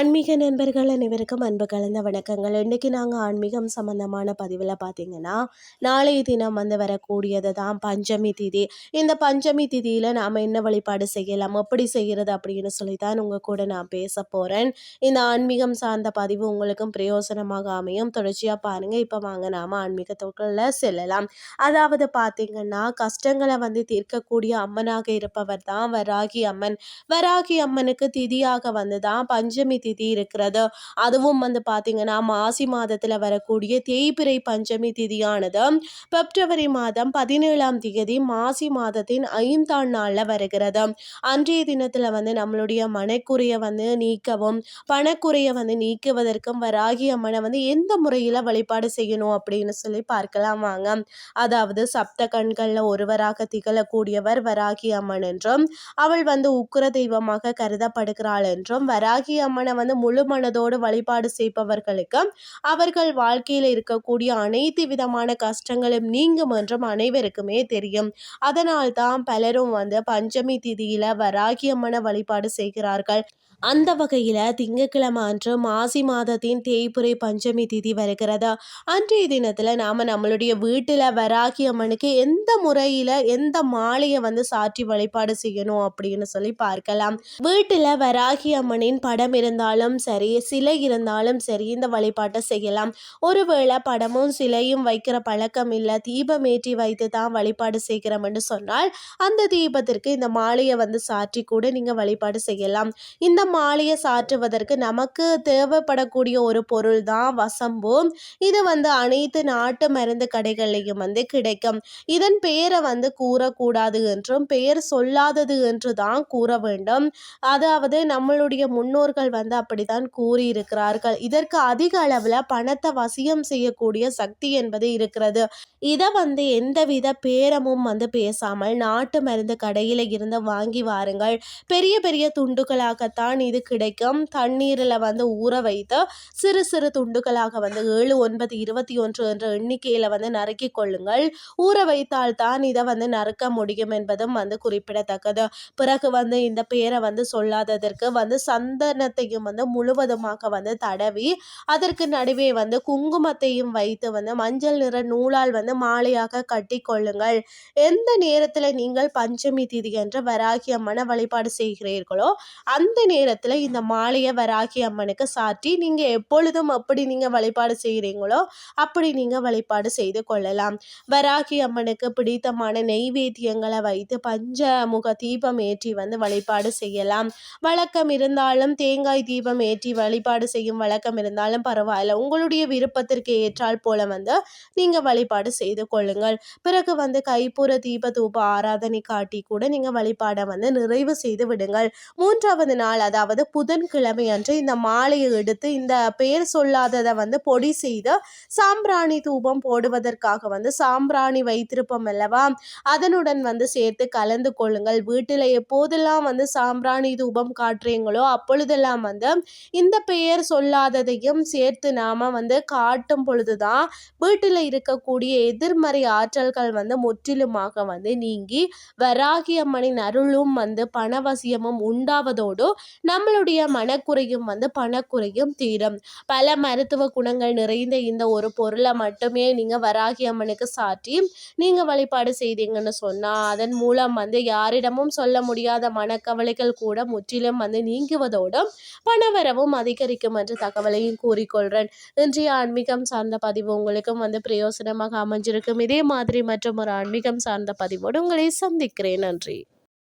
ஆன்மீக நண்பர்கள் அனைவருக்கும் அன்பு கலந்த வணக்கங்கள். இன்றைக்கி நாங்கள் ஆன்மீகம் சம்மந்தமான பதிவில் பார்த்தீங்கன்னா நாளைய தினம் வந்து வரக்கூடியது தான் பஞ்சமி திதி. இந்த பஞ்சமி திதியில் நாம் என்ன வழிபாடு செய்யலாம் எப்படி செய்கிறது அப்படின்னு சொல்லி தான் உங்கள் கூட நான் பேச போகிறேன் இந்த ஆன்மீகம் சார்ந்த பதிவு உங்களுக்கும் பிரயோசனமாக அமையும். தொடர்ச்சியாக பாருங்கள் இப்போ வாங்க நாம் ஆன்மீகத்துக்குள்ள செல்லலாம். அதாவது பார்த்தீங்கன்னா கஷ்டங்களை வந்து தீர்க்கக்கூடிய அம்மனாக இருப்பவர் தான் வராகி அம்மன். வராகி அம்மனுக்கு திதியாக வந்து தான் பஞ்சமி திதி திதி இருக்கிறது. அதுவும் வந்து பார்த்தீங்கன்னா மாசி மாதத்தில் வரக்கூடிய தேய்பிரை பஞ்சமி திதியானது பிப்ரவரி மாதம் பதினேழாம் தேதி மாசி மாதத்தின் ஐந்தாம் நாளில் வருகிறது. அன்றைய தினத்தில் வந்து நம்மளுடைய மனக்குறையை வந்து நீக்கவும் பணக்குறையை வந்து நீக்குவதற்கும் வராகி அம்மனை வந்து எந்த முறையில் வழிபாடு செய்யணும் அப்படின்னு சொல்லி பார்க்கலாம் வாங்க. அதாவது சப்த கண்களில் ஒருவராக திகழக்கூடியவர் வராகி அம்மன் என்றும் அவள் வந்து உக்குர தெய்வமாக கருதப்படுகிறாள் என்றும் வராகி அம்மனை வந்து முழு மனதோடு வழிபாடு செய்பவர்களுக்கு அவர்கள் வாழ்க்கையில் இருக்கக்கூடிய அனைத்து விதமான கஷ்டங்களும் நீங்கும் என்றும் அனைவருக்குமே தெரியும். அதனால் தான் பலரும் வந்து பஞ்சமி திதியில வராகியம்மன வழிபாடு செய்கிறார்கள். அந்த வகையில் திங்கக்கிழமை அன்று மாசி மாதத்தின் தேய்புரை பஞ்சமி திதி வருகிறது? அன்றைய தினத்தில் நாம் நம்மளுடைய வீட்டில் வராகி அம்மனுக்கு எந்த முறையில் எந்த மாலையை வந்து சாற்றி வழிபாடு செய்யணும் அப்படின்னு சொல்லி பார்க்கலாம். வீட்டில் வராகி அம்மனின் படம் இருந்தாலும் சரி சிலை இருந்தாலும் சரி இந்த வழிபாட்டை செய்யலாம். ஒருவேளை படமும் சிலையும் வைக்கிற பழக்கம் இல்லை தீபம் ஏற்றி வைத்து தான் வழிபாடு செய்கிறோம் என்று சொன்னால் அந்த தீபத்திற்கு இந்த மாலையை வந்து சாற்றி கூட நீங்கள் வழிபாடு செய்யலாம். இந்த மாலையை சாற்றுவதற்கு நமக்கு தேவைப்படக்கூடிய ஒரு பொருள் தான் வசம்பு. இது வந்து அனைத்து நாட்டு மருந்து கடைகள்லையும் வந்து கிடைக்கும். இதன் பெயரை வந்து கூறக்கூடாது என்றும் பெயர் சொல்லாதது என்று தான் கூற வேண்டும். அதாவது நம்மளுடைய முன்னோர்கள் வந்து அப்படித்தான் கூறியிருக்கிறார்கள். இதற்கு அதிக அளவில் பணத்தை வசியம் செய்யக்கூடிய சக்தி என்பது இருக்கிறது. இதை வந்து எந்தவித பேரமும் வந்து பேசாமல் நாட்டு மருந்து கடையில் இருந்து வாங்கி வாருங்கள். பெரிய பெரிய துண்டுகளாகத்தான் இது கிடைக்கும். தண்ணீரில் வந்து ஊற வைத்து சிறு சிறு துண்டுகளாக வந்து ஏழு ஒன்பது இருபத்தி ஒன்று என்ற எண்ணிக்கையில் வந்து நறுக்கி கொள்ளுங்கள். ஊற வைத்தால் தான் இதை வந்து நறுக்க முடியும் என்பதும் வந்து குறிப்பிடத்தக்கது. பிறகு வந்து இந்த பேரை வந்து சொல்லாததற்கு வந்து சந்தனத்தையும் வந்து முழுவதுமாக வந்து தடவி அதற்கு நடுவே வந்து குங்குமத்தையும் வைத்து வந்து மஞ்சள் நிற நூலால் வந்து மாலையாக கட்டி கொள்ளுங்கள். எந்த நேரத்தில் நீங்கள் பஞ்சமி திதி என்று வராகிய மன வழிபாடு செய்கிறீர்களோ அந்த நேரத்தில் நேரத்தில் இந்த மாலையை வராகி அம்மனுக்கு சாற்றி நீங்கள் எப்பொழுதும் அப்படி நீங்கள் வழிபாடு செய்கிறீங்களோ அப்படி நீங்கள் வழிபாடு செய்து கொள்ளலாம். வராகி அம்மனுக்கு பிடித்தமான நெய்வேத்தியங்களை வைத்து பஞ்சமுக தீபம் ஏற்றி வந்து வழிபாடு செய்யலாம். வழக்கம் இருந்தாலும் தேங்காய் தீபம் ஏற்றி வழிபாடு செய்யும் வழக்கம் இருந்தாலும் பரவாயில்ல. உங்களுடைய விருப்பத்திற்கு ஏற்றால் போல வந்து நீங்கள் வழிபாடு செய்து கொள்ளுங்கள். பிறகு வந்து கைப்புற தீப தூப ஆராதனை காட்டி கூட நீங்கள் வழிபாடை வந்து நிறைவு செய்து விடுங்கள். மூன்றாவது நாள் அதாவது அதாவது புதன்கிழமை அன்று இந்த மாலையை எடுத்து இந்த பெயர் சொல்லாததை வந்து பொடி செய்து சாம்பிராணி தூபம் போடுவதற்காக வந்து சாம்பிராணி வைத்திருப்போம் அல்லவா? அதனுடன் வந்து சேர்த்து கலந்து கொள்ளுங்கள். வீட்டில் எப்போதெல்லாம் வந்து சாம்பிராணி தூபம் காட்டுறீங்களோ அப்பொழுதெல்லாம் வந்து இந்த பெயர் சொல்லாததையும் சேர்த்து நாம் வந்து காட்டும் பொழுதுதான் வீட்டில் இருக்கக்கூடிய எதிர்மறை ஆற்றல்கள் வந்து முற்றிலுமாக வந்து நீங்கி வராகி அம்மனின் அருளும் வந்து பணவசியமும் உண்டாவதோடு நம்மளுடைய மனக்குறையும் வந்து பணக்குறையும் தீரும். பல மருத்துவ குணங்கள் நிறைந்த இந்த ஒரு பொருளை மட்டுமே நீங்கள் வராகி அம்மனுக்கு சாற்றி நீங்கள் வழிபாடு செய்தீங்கன்னு சொன்னால் அதன் மூலம் வந்து யாரிடமும் சொல்ல முடியாத மனக்கவலைகள் கூட முற்றிலும் வந்து நீங்குவதோடும் பணவரவும் அதிகரிக்கும் என்ற தகவலையும் கூறிக்கொள்கிறேன் இன்றைய ஆன்மீகம் சார்ந்த பதிவு உங்களுக்கும் வந்து பிரயோசனமாக அமைஞ்சிருக்கும். இதே மாதிரி மற்றும் ஒரு ஆன்மீகம் சார்ந்த பதிவோடு உங்களை சந்திக்கிறேன். நன்றி.